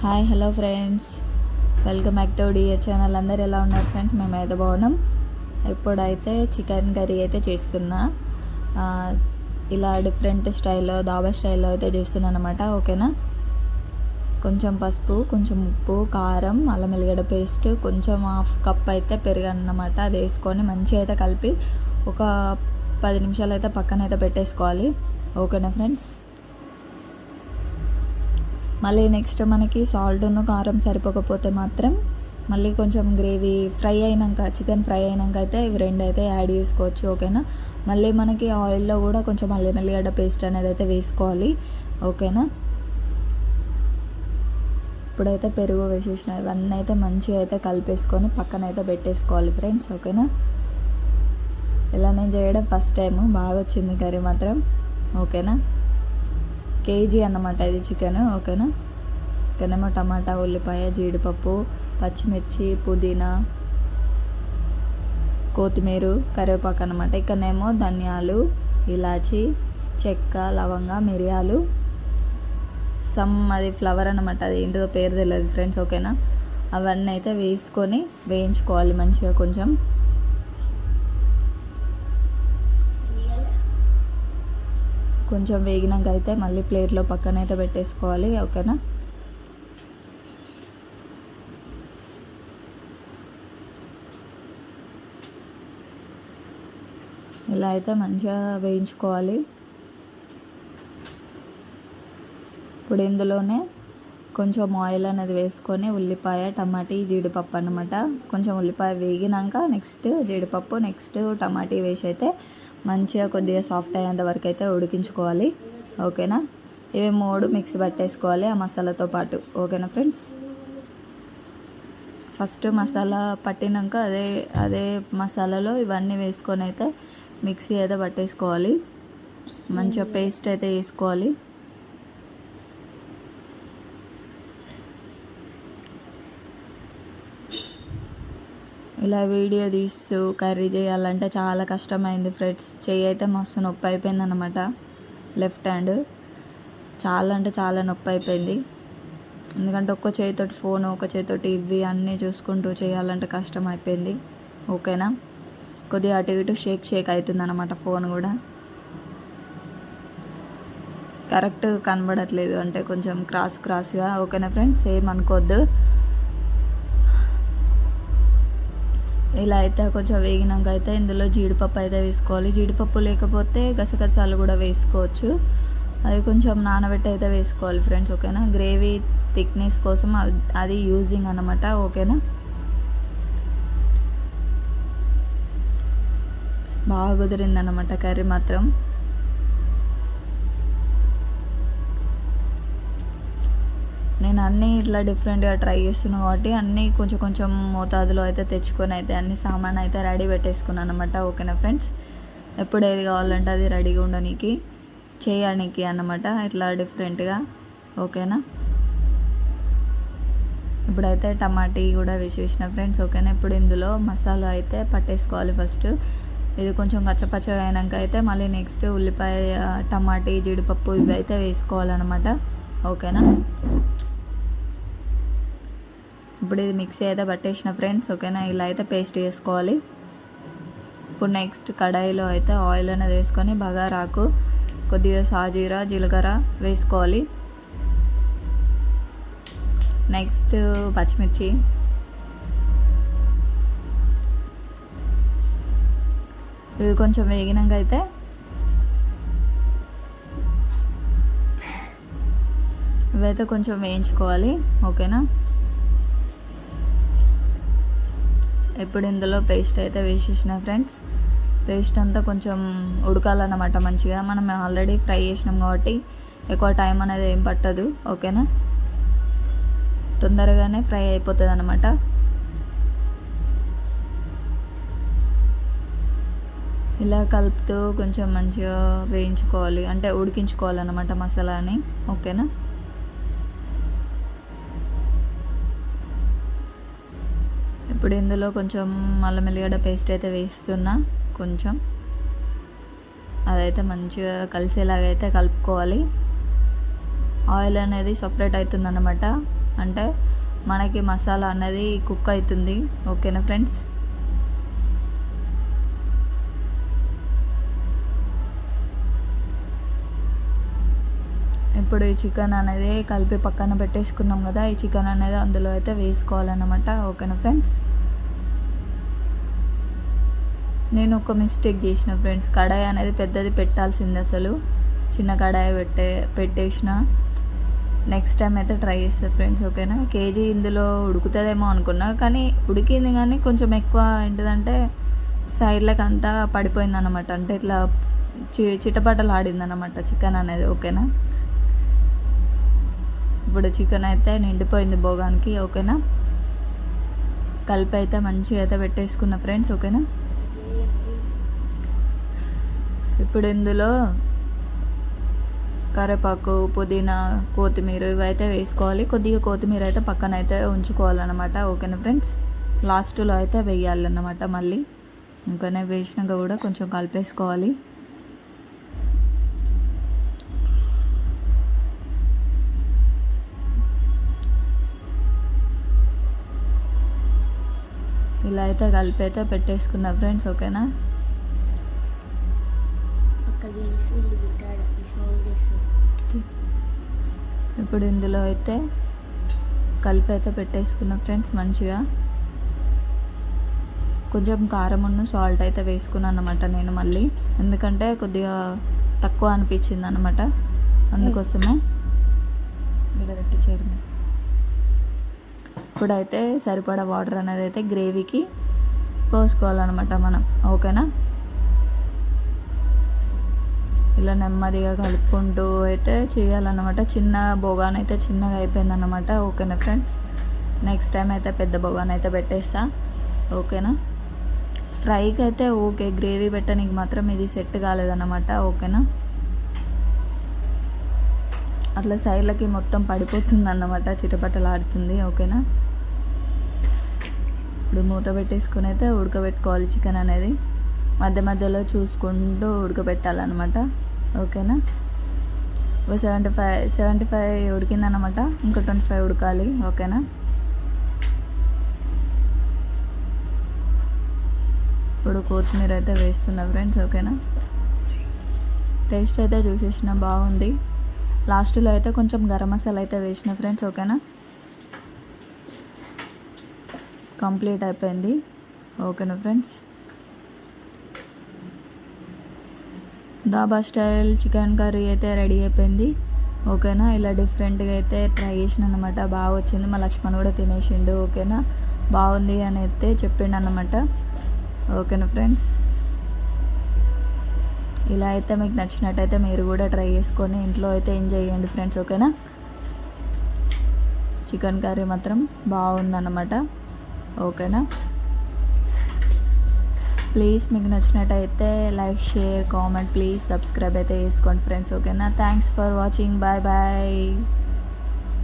Hi hello friends. Welcome back to dear channel. అందరు ఎలా ఉన్నారు ఫ్రెండ్స్? మేము అయితే బాగున్నాం. ఇప్పుడైతే చికెన్ కర్రీ అయితే చేస్తున్నా. ఇలా డిఫరెంట్ స్టైల్లో దాబా స్టైల్లో అయితే చేస్తున్నాను అనమాట ఓకేనా? కొంచెం పసుపు కొంచెం ఉప్పు కారం అల్లం ఎల్లిగడ్డ పేస్ట్ కొంచెం హాఫ్ కప్ అయితే పెరుగన్నమాట. అది వేసుకొని మంచిగా అయితే కలిపి ఒక పది నిమిషాలు అయితే పక్కన అయితే పెట్టేసుకోవాలి. ఓకేనా ఫ్రెండ్స్? మళ్ళీ నెక్స్ట్ మనకి సాల్ట్ను కారం సరిపోకపోతే మాత్రం మళ్ళీ కొంచెం గ్రేవీ ఫ్రై అయినాక చికెన్ ఫ్రై అయినాక అయితే ఇవి రెండు అయితే యాడ్ చేసుకోవచ్చు ఓకేనా మళ్ళీ మనకి ఆయిల్లో కూడా కొంచెం మళ్ళీ మెల్లిగడ్డ పేస్ట్ అనేది అయితే వేసుకోవాలి ఓకేనా ఇప్పుడైతే పెరుగు వేసేసిన ఇవన్నీ అయితే మంచిగా అయితే కలిపేసుకొని పక్కన అయితే పెట్టేసుకోవాలి ఫ్రెండ్స్ ఓకేనా ఇలా నేను చేయడం ఫస్ట్ టైం బాగా వచ్చింది కర్రీ మాత్రం ఓకేనా కేజీ అన్నమాట ఇది చికెన్ ఓకేనా? ఇక్కడేమో టమాటా ఉల్లిపాయ జీడిపప్పు పచ్చిమిర్చి పుదీనా కొత్తిమీర కరివేపాకు అనమాట ఇక్కడనేమో ధనియాలు ఇలాచి చెక్క లవంగ మిరియాలు. సమ్ అది ఫ్లవర్ అనమాట అది ఏంటిదో పేరు తెలియదు ఫ్రెండ్స్ ఓకేనా? అవన్నీ అయితే వేసుకొని వేయించుకోవాలి మంచిగా కొంచెం. కొంచెం వేగినాక అయితే మళ్ళీ ప్లేట్లో పక్కన అయితే పెట్టేసుకోవాలి ఓకేనా? ఇలా అయితే మంచిగా వేయించుకోవాలి. ఇప్పుడు ఇందులోనే కొంచెం ఆయిల్ అనేది వేసుకొని ఉల్లిపాయ టమాటీ జీడిపప్పు అనమాట కొంచెం ఉల్లిపాయ వేగినాక నెక్స్ట్ జీడిపప్పు నెక్స్ట్ టమాటీ వేసి అయితే మంచిగా కొద్దిగా సాఫ్ట్ అయ్యేంత వరకు అయితే ఉడికించుకోవాలి. ఓకేనా? ఇవి మూడు మిక్సీ పట్టేసుకోవాలి ఆ మసాలాతో పాటు. ఓకేనా ఫ్రెండ్స్? ఫస్ట్ మసాలా పట్టినాక అదే అదే మసాలాలో ఇవన్నీ వేసుకొని అయితే మిక్సీ అయితే పట్టేసుకోవాలి. మంచిగా పేస్ట్ అయితే వేసుకోవాలి. ఇలా వీడియో తీస్తూ కర్రీ చేయాలంటే చాలా కష్టమైంది ఫ్రెండ్స్. చెయ్యి అయితే మస్తు నొప్పి అయిపోయింది అనమాట లెఫ్ట్ హ్యాండ్. చాలా అంటే చాలా నొప్పి అయిపోయింది. ఎందుకంటే ఒక్క చేతితోటి ఫోన్ ఒక చేతితోటి ఇవి అన్నీ చూసుకుంటూ చేయాలంటే కష్టం అయిపోయింది. ఓకేనా? కొద్దిగా అటు ఇటు షేక్ షేక్ అవుతుంది అనమాట ఫోన్ కూడా. కరెక్ట్ కనబడట్లేదు అంటే కొంచెం క్రాస్ క్రాస్గా. ఓకేనా ఫ్రెండ్స్? ఏం అనుకోవద్దు ఇలా అయితే కొంచెం వేగినాక అయితే ఇందులో జీడిపప్పు అయితే వేసుకోవాలి. జీడిపప్పు లేకపోతే గసగసాలు కూడా వేసుకోవచ్చు. అది కొంచెం నానబెట్టి అయితే వేసుకోవాలి ఫ్రెండ్స్ ఓకేనా? గ్రేవీ థిక్నెస్ కోసం అది- అది యూజింగ్ అనమాట ఓకేనా? బాగా కుదిరింది అనమాట కర్రీ మాత్రం. నేను అన్నీ ఇట్లా డిఫరెంట్గా ట్రై చేస్తున్నాను కాబట్టి అన్నీ కొంచెం కొంచెం మోతాదులో అయితే తెచ్చుకొని అయితే అన్ని సామాన్ అయితే రెడీ పెట్టేసుకున్నాను అనమాట ఓకేనా ఫ్రెండ్స్ ఎప్పుడు ఏది కావాలంటే అది రెడీగా ఉండడానికి చేయడానికి అన్నమాట. ఇట్లా డిఫరెంట్గా ఓకేనా ఇప్పుడైతే టమాటీ కూడా వేసేసిన ఫ్రెండ్స్ ఓకేనా ఇప్పుడు ఇందులో మసాలా అయితే పట్టేసుకోవాలి ఫస్ట్ ఇది కొంచెం కచ్చపచ్చగా అయినాక అయితే మళ్ళీ నెక్స్ట్ ఉల్లిపాయ టమాటీ జీడిపప్పు ఇవి అయితే వేసుకోవాలన్నమాట. ఓకేనా? ఇప్పుడు ఇది మిక్సీ అయితే పట్టేసిన ఫ్రెండ్స్ ఓకేనా? ఇలా అయితే పేస్ట్ చేసుకోవాలి. ఇప్పుడు నెక్స్ట్ కడాయిలో అయితే ఆయిల్ అనేది వేసుకొని బగారాకు కొద్దిగా సాజీరా జీలకర్ర వేసుకోవాలి. నెక్స్ట్ పచ్చిమిర్చి. ఇవి కొంచెం వేగినాక అయితే ఇవైతే కొంచెం వేయించుకోవాలి ఓకేనా? ఇప్పుడు ఇందులో పేస్ట్ అయితే వేసేసిన ఫ్రెండ్స్ పేస్ట్ అంతా కొంచెం ఉడకాలన్నమాట మంచిగా. మనం ఆల్రెడీ ఫ్రై చేసినాం కాబట్టి ఎక్కువ టైం అనేది ఏం పట్టదు ఓకేనా? తొందరగానే ఫ్రై అయిపోతుంది అనమాట ఇలా కలుపుతూ కొంచెం మంచిగా వేయించుకోవాలి అంటే ఉడికించుకోవాలన్నమాట మసాలాని ఓకేనా? ఇప్పుడు ఇందులో కొంచెం అల్లం పేస్ట్ అయితే వేస్తున్నా కొంచెం. అదైతే మంచిగా కలిసేలాగా అయితే కలుపుకోవాలి. ఆయిల్ అనేది సపరేట్ అవుతుందన్నమాట అంటే మనకి మసాలా అనేది కుక్ అవుతుంది. ఓకేనా ఫ్రెండ్స్ ఇప్పుడు ఈ చికెన్ అనేది కలిపి పక్కన పెట్టేసుకున్నాం కదా ఈ చికెన్ అనేది అందులో అయితే వేసుకోవాలన్నమాట. ఓకేనా ఫ్రెండ్స్? నేను ఒక మిస్టేక్ చేసిన ఫ్రెండ్స్. కడాయి అనేది పెద్దది పెట్టాల్సింది అసలు. చిన్న కడాయి పెట్టే పెట్టేసిన. నెక్స్ట్ టైం అయితే ట్రై చేస్తా ఫ్రెండ్స్ ఓకేనా? కేజీ ఇందులో ఉడుకుతుందేమో అనుకున్నా కానీ ఉడికింది కానీ కొంచెం ఎక్కువ ఏంటిదంటే సైడ్లకు అంతా పడిపోయింది అనమాట అంటే ఇట్లా చి చిటపటలు ఆడింది అనమాట చికెన్ అనేది ఓకేనా? ఇప్పుడు చికెన్ అయితే నిండిపోయింది భోగానికి ఓకేనా? కలిపి అయితే మంచిగా అయితే పెట్టేసుకున్న ఫ్రెండ్స్ ఓకేనా? ఇప్పుడు ఇందులో కరివేపాకు పుదీనా కొత్తిమీర ఇవైతే వేసుకోవాలి. కొద్దిగా కొత్తిమీర అయితే పక్కన అయితే ఉంచుకోవాలన్నమాట ఓకేనా ఫ్రెండ్స్? లాస్ట్లో అయితే వేయాలన్నమాట మళ్ళీ. ఇంకనే వేసినాక కూడా కొంచెం కలిపేసుకోవాలి. ఇలా అయితే కలిపి అయితే పెట్టేసుకున్నా ఫ్రెండ్స్ ఓకేనా? ఇప్పుడు ఇందులో అయితే కలిపి అయితే పెట్టేసుకున్న ఫ్రెండ్స్ మంచిగా. కొంచెం కారం ఉన్న సాల్ట్ అయితే వేసుకున్నాను అనమాట నేను మళ్ళీ. ఎందుకంటే కొద్దిగా తక్కువ అనిపించింది అనమాట అందుకోసమే. ఇక్కడ పెట్టి చేరు ఇప్పుడైతే సరిపడా వాటర్ అనేది అయితే గ్రేవీకి పోసుకోవాలన్నమాట మనం ఓకేనా? ఇలా నెమ్మదిగా కలుపుకుంటూ అయితే చేయాలన్నమాట. చిన్న బొగాన్ అయితే చిన్నగా అయిపోయిందన్నమాట ఓకేనా ఫ్రెండ్స్? నెక్స్ట్ టైం అయితే పెద్ద బొగాన్ అయితే పెట్టేస్తా ఓకేనా? ఫ్రైకి అయితే ఓకే గ్రేవీ పెట్టడానికి మాత్రం ఇది సెట్ కాలేదన్నమాట ఓకేనా? అట్లా సైడ్లకి మొత్తం పడిపోతుంది అన్నమాట చిటపటలాడుతుంది ఓకేనా? ఇప్పుడు మూత పెట్టేసుకొని అయితే ఉడకబెట్టుకోవాలి చికెన్ అనేది. మధ్య మధ్యలో చూసుకుంటూ ఉడకబెట్టాలన్నమాట. ఓకేనా? ఒక సెవెంటీ ఫైవ్ సెవెంటీ ఫైవ్ ఉడికిందనమాట ఇంకా ట్వంటీ ఫైవ్ ఉడకాలి. ఓకేనా? ఇప్పుడు కొత్తిమీర అయితే వేస్తున్నా ఫ్రెండ్స్. ఓకేనా? టేస్ట్ అయితే చూసేసిన బాగుంది. లాస్ట్లో అయితే కొంచెం గరం మసాలా అయితే వేసిన ఫ్రెండ్స్. ఓకేనా? కంప్లీట్ అయిపోయింది. ఓకేనా friends? Dhaba style chicken curry అయితే రెడీ అయిపోయింది. ఓకేనా? ఇలా డిఫరెంట్గా అయితే ట్రై చేసిన అనమాట బాగా వచ్చింది. మా లక్ష్మణ్ కూడా తినేసిండు. ఓకేనా? బాగుంది అని అయితే చెప్పిండు అనమాట ఓకేనా ఫ్రెండ్స్? ఇలా అయితే మీకు నచ్చినట్టయితే మీరు కూడా ట్రై చేసుకొని ఇంట్లో అయితే ఎంజాయ్ చేయండి ఫ్రెండ్స్. ఓకేనా? చికెన్ కర్రీ మాత్రం బాగుందన్నమాట. ఓకేనా? ప్లీజ్ మీకు నచ్చినట్టయితే like share comment please subscribe అయితే చేసుకోండి ఫ్రెండ్స్ ఓకేనా? Thanks for watching. Bye bye.